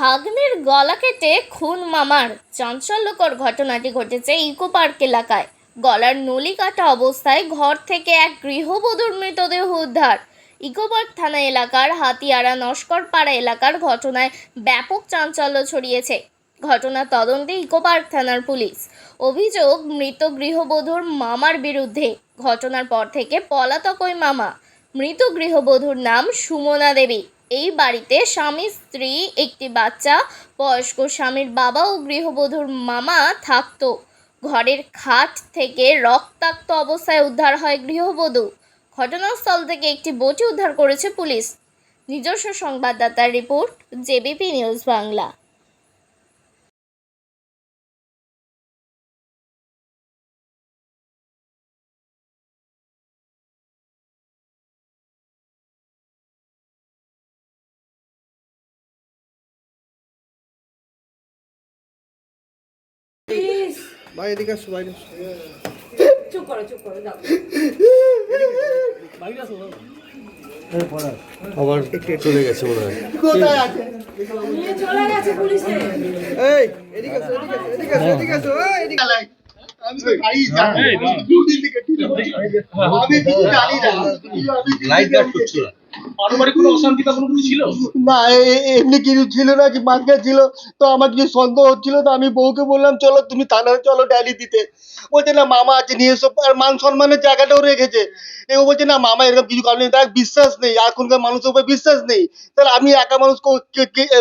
ভাগ্নের গলা কেটে খুন মামার চাঞ্চল্যকর ঘটনাটি ঘটেছে ইকো পার্ক এলাকায়। গলার নলি কাটা অবস্থায় ঘর থেকে এক গৃহবধূর মৃতদেহ উদ্ধার। ইকো পার্ক থানা এলাকার হাতিয়ারা নস্করপাড়া এলাকার ঘটনায় ব্যাপক চাঞ্চল্য ছড়িয়েছে। ঘটনার তদন্তে ইকো পার্ক থানার পুলিশ। অভিযোগ, মৃত গৃহবধূর মামার বিরুদ্ধে। ঘটনার পর থেকে পলাতক ওই মামা। মৃত গৃহবধূর নাম সুমনা দেবী। এই বাড়িতে স্বামী, স্ত্রী, একটি বাচ্চা, বয়স্ক স্বামীর বাবা ও গৃহবধূর মামা থাকতো। ঘরের খাট থেকে রক্তাক্ত অবস্থায় উদ্ধার হয় গৃহবধূ। ঘটনাস্থল থেকে একটি বটি উদ্ধার করেছে পুলিশ। নিজস্ব সংবাদদাতার রিপোর্ট, জেবিপি নিউজ বাংলা। ভাই এদিকে আসো বাইরে আসো। চুপ করো চুপ করো যাও। আবার চলে গেছে মনে হয়। কোথায় আছে? চলে গেছে পুলিশে। এই এদিকে আসো এদিকে আসো এদিকে আসো এদিকে আসো এই, এদিকে আলাই। আমি জানি দুদিন আমি জানি না। আমি লাইট গার্ড করছিল পারিবারিক কোনো অশান্তি বা কোনো কিছু ছিল? না এমনি কিছু ছিল না কি মার্কেট ছিল তো আমার কিছু সন্দেহ হচ্ছিল তো আমি বউকে বললাম চলো তুমি থানায় চলো ডায়েরি দিতে। বলছে না মামা আছে নিয়ে এসো। আর মান সম্মানের জায়গাটাও রেখেছে। ও বলছে না মামা এরকম কিছু কারণ নেই তার বিশ্বাস নেই এখনকার মানুষের উপর বিশ্বাস নেই। তাহলে আমি একা মানুষ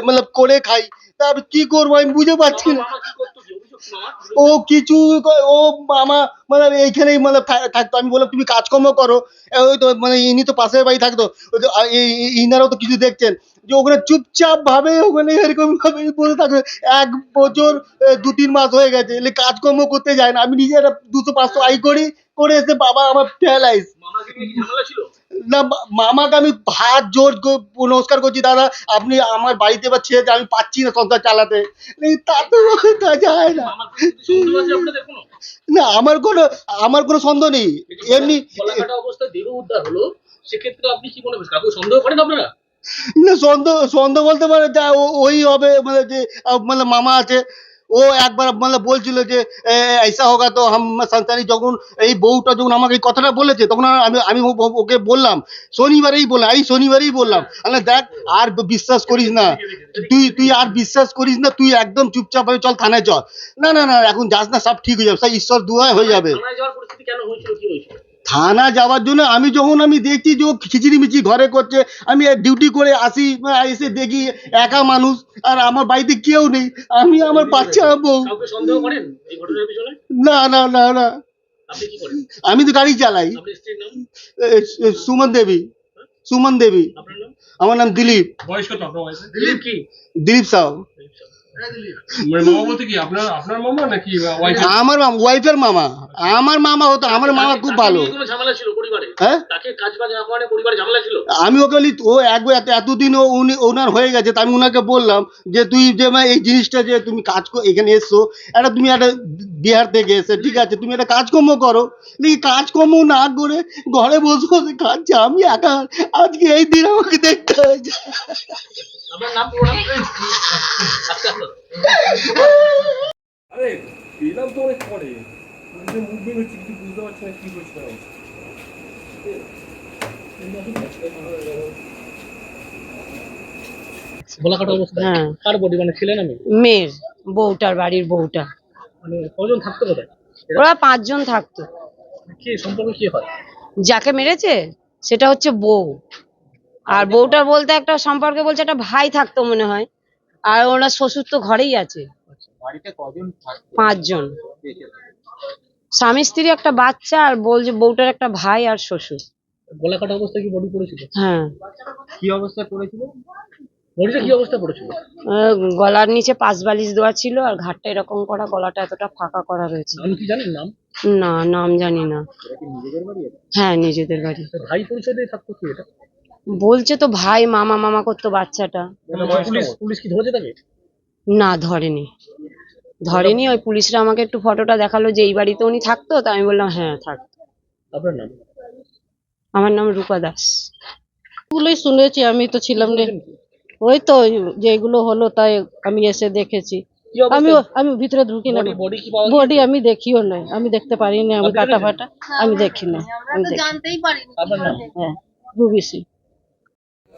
মানে করে খাই তা আমি কি করব আমি বুঝে পারছি না। মামা? ও কিছু ও মামা মানে এইখানেই মানে থাকতো। আমি বললাম তুমি কাজকর্ম করো। ওই তো মানে ইনি তো পাশের বাড়ি থাকতো। ইনারাও তো কিছু দেখছেন। যে ওখানে চুপচাপ ভাবে ওখানে এরকম ভাবে বসে থাকবে এক বছর দু তিন মাস হয়ে গেছে। এলে কাজকর্ম করতে যায় না। আমি নিজে একটা দুশো পাঁচশো আই করি করে এসে বাবা আমার প্যারালাইজ মামাকে কি ঝামেলা ছিল? না মামাকে আমি হাত জোর করে নমস্কার করছি দাদা। আপনি আমার বাড়িতে বা ছেড়ে আমি পাচ্ছি না সংসার চালাতে। তাতে তা যায় না। না আমার কোনো আমার কোনো সন্দেহ নেই। এমনি দেহ উদ্ধার হলো? সেক্ষেত্রে আপনি কি মনে কাউকে সন্দেহ করেন আপনারা? না সন্দেহ সন্দেহ বলতে পারে যা ওই হবে মানে যে মানে মামা আছে। ও একবার মানে বলছিল যে এইসা হোগা তো হাম যখন এই বউটা যখন আমাকে এই কথাটা বলেছে, তখন আমি আমি ওকে বললাম। শনিবারেই বললাম এই শনিবারেই বললাম। আরে দেখ, আর বিশ্বাস করিস না। তুই তুই আর বিশ্বাস করিস না, তুই একদম চুপচাপ হয়ে চল, থানায় চল। না না না, এখন যাস না, সব ঠিক হয়ে যাবে। ঈশ্বর দুয়ায় হয়ে যাবে। কেন হয়েছিল, কি হয়েছিল? থানা যাওয়ার জন্য আমি যখন আমি দেখছি যে ও খিচিড়ি মিচি ঘরে করছে আমি ডিউটি করে আসি এসে দেখি একা মানুষ আর আমার বাড়িতে কেউ নেই। আমি আমার বাচ্চা বউ। না না না না। আমি তো গাড়ি চালাই। সুমন দেবী। সুমন দেবী। আমার নাম দিলীপ। বয়স কত দিলীপ কি? দিলীপ সাউ মানে মামা বলতে কি আপনার আপনার মামা আমার ওয়াইফের মামা। আমার মামা হতো আমার মামা খুব ভালো। কোনো ঝামেলা ছিল পরিবারে? হ্যাঁ? আমি ওকে ও একবার এতদিন উনি ওনার হয়ে গেছে তা আমি ওনাকে বললাম যে তুই যে মা এই জিনিসটা যে তুমি কাজ এখানে এসছো একটা তুমি একটা বিহার থেকে এসে ঠিক আছে তুমি একটা কাজকর্ম করো। দেখি কাজকর্ম না করে ঘরে বসে বসে খাচ্ছে আমি একা। আজকে এই দিন আমাকে দেখতে হয়েছে। নাম আচ্ছা আরে এলাম তো অনেক পরে। মুভমেন্ট হচ্ছে কিছু বুঝতে পারছি না কি করছি না গলা। অবস্থা? হ্যাঁ। কার বডি? মানে ছিলেন আমি মেয়ের বউটার বাড়ির বউটা। মানে কজন থাকতো কোথায় ওরা পাঁচজন থাকতো। কি সম্পর্ক কি হয়? যাকে মেরেছে সেটা হচ্ছে বউ। আর বউটার বলতে একটা সম্পর্কে বলছে একটা ভাই থাকতো মনে হয়। আর ওনার শ্বশুর তো ঘরেই আছে। কজন পাঁচজন। স্বামী স্ত্রী একটা বাচ্চা আর বলছে বউটার একটা ভাই আর শ্বশুর। গলা অবস্থায় কি বডি পড়েছিল? হ্যাঁ। কি অবস্থায় পড়েছিল? বডিটা কি অবস্থায় পড়েছিল? গলার নিচে পাঁচ বালিশ দেওয়া ছিল আর ঘাটটা এরকম করা গলাটা এতটা ফাঁকা করা রয়েছে। নাম কি জানেন নাম? না নাম জানি না। হ্যাঁ নিজেদের বাড়ি। ভাই পরিচয় দিয়ে থাকতো কি এটা? বলছে তো ভাই মামা মামা করতো বাচ্চাটা। পুলিশ পুলিশ কি ধরেছে তাকে? না ধরেনি। ধরেনি ওই পুলিশরা আমাকে একটু ফটোটা দেখাল যে এই বাড়িতে উনি থাকতো তা আমি বললাম হ্যাঁ থাক। আপনার নাম? আমার নাম রূপা দাস। গুলোই শুনেছি আমি তো ছিলাম রে। ওই তো যেগুলো হলো তাই আমি এসে দেখেছি। আমি আমি ভিতরে ঢুকি না। বডি বডি কি পাওয়া বডি আমি দেখিও নাই আমি দেখতে পারিনি আমি আপনি কাটা ফাটা আমি দেখি না আমি দেখি। আপনার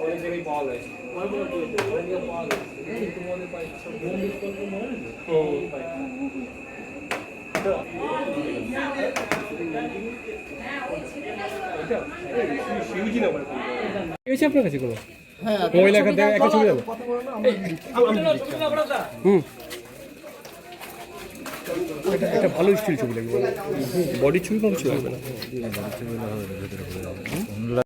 অনেক জায়গায় পাওয়া যায় শিউজি না হয়েছে আপনার কাছে কোনো মোবাইল একটা একটা ছবি দাও হুম। একটা একটা ভালো স্টিল ছবি লাগবে। বডি ছবি কম ছবি লাগবে না